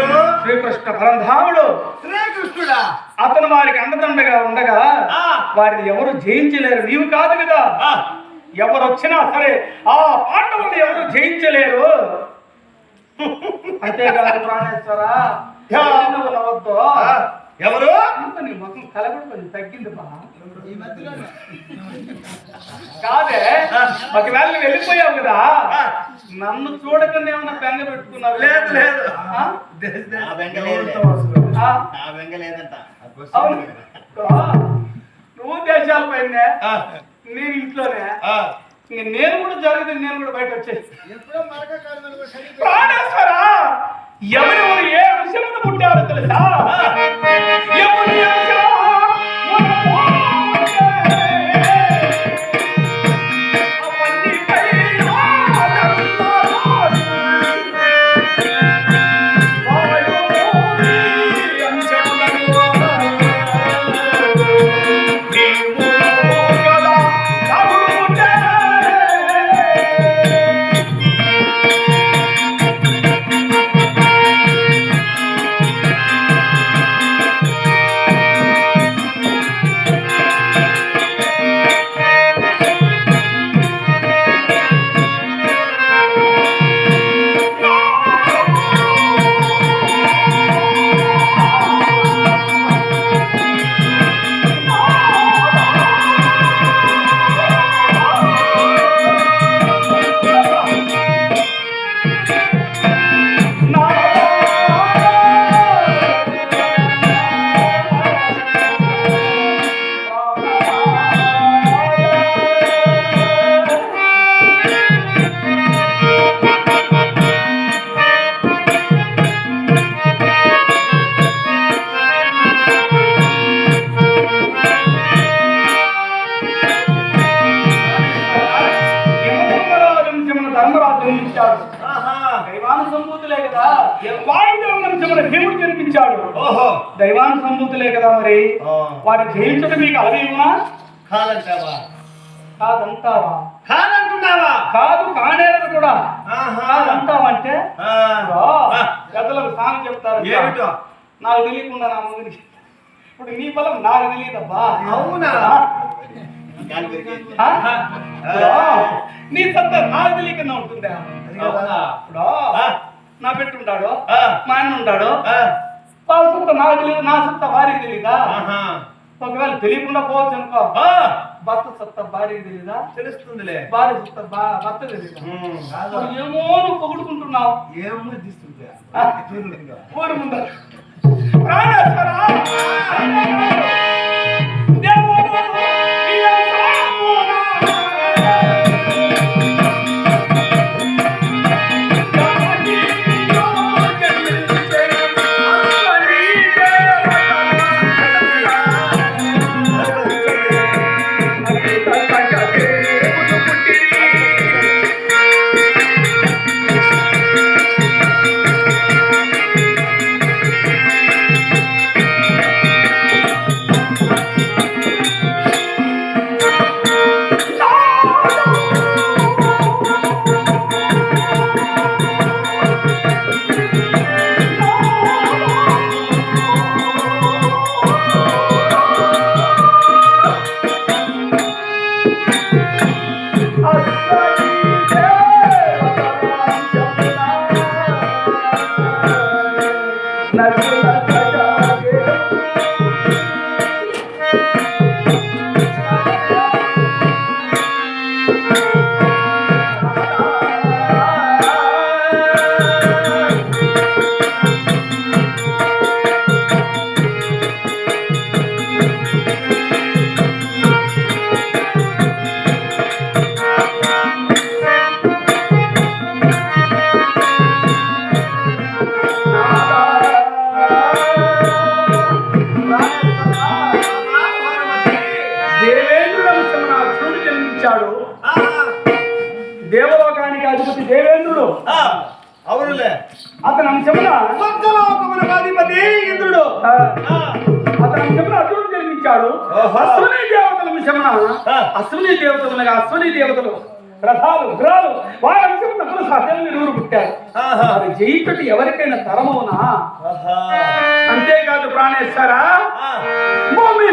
ఎవరు శ్రీకృష్ణ పరంధాముడు శ్రీకృష్ణుడా. అతను వారికి అండదండగా ఉండగా ఆ, వారిని ఎవరు జయించలేరు. నీవు కాదు కదా. ఎవరు వచ్చినా సరే ఆ పాండవులు ఎవరు జయించలేరు. అంతేకాదు ప్రాణేశ్వర నువ్వు నవ్వద్దు. ఎవరు? నీ ముఖం కలగడం కొంచెం తగ్గింది బా. ఈ మధ్యలో కాదే ఒకవేళ వెళ్ళిపోయావు కదా నన్ను చూడకుండా ఏమన్నా బెంగ పెట్టుకున్నావు? లేదు లేదు. ఆ? ఆ? లేదంట. నువ్వు దేశాల పైన ఆ, నేను ఇంట్లోనే. నేను కూడా జరగదు నేను కూడా బయట వచ్చేసి. ప్రాణేశ్వర ఎవరెవరు ఏ విషయంలో పుట్టారో తెలుసా? జన్మించాడు. దైవాను సంభూతులే కదా. వాయుదేవ వంశమున భీముడు జన్మించాడు. ఓహో. దైవాను సంభూతులే కదా మరి. వారి జయించడం మీకు అలవేమా కాదంటావా? కాదంటావా? కాదంటున్నావా? కాదు కానేరదు కూడా. ఆహా. కాదంటావా అంటే పెద్దలకు సాంగ్ చెప్తారు ఏమిటో? నాకు తెలియకుండా నా ముందు ఇప్పుడు నీ బలం నాకు తెలియదబ్బా. అవునా? నీ సత్త నాకు తెలియకుండా ఉంటుందా? ఇప్పుడు నా పెట్టుంటాడు ఆ, మా అన్న ఉంటాడు ఆ, వాళ్ళ సొంత నాకు తెలియదు నా సొంత భార్యకి తెలీదా? ఆహా. ఒకవేళ తెలియకుండా పోవచ్చు అనుకో. భర్త సొంత భార్యకి తెలీదా? తెలుస్తుందిలే. భార్య సొంత భా- భర్త తెలీదా? ఏమో నువ్వు పొగుడుకుంటున్నావు. ఏమో తీస్తుంటే ఆ? ఊరు ముందర. అవునులే అతని అంశమున స్వర్గలోకమునకు అధిపతి ఇంద్రుడు. అతని అంశమున అర్జునుడు జన్మించాడు. అశ్వని దేవతల అంశమున. అశ్వని దేవతలుగా అశ్వని దేవతలు. రథాలు గుర్రాలు వారి అంశం నకులు సహదేవులు నూరు పుట్టారు. వారి జయించుటి ఎవరికైనా తరమవునా. అంతేకాదు ప్రాణేశ్వర. భూమి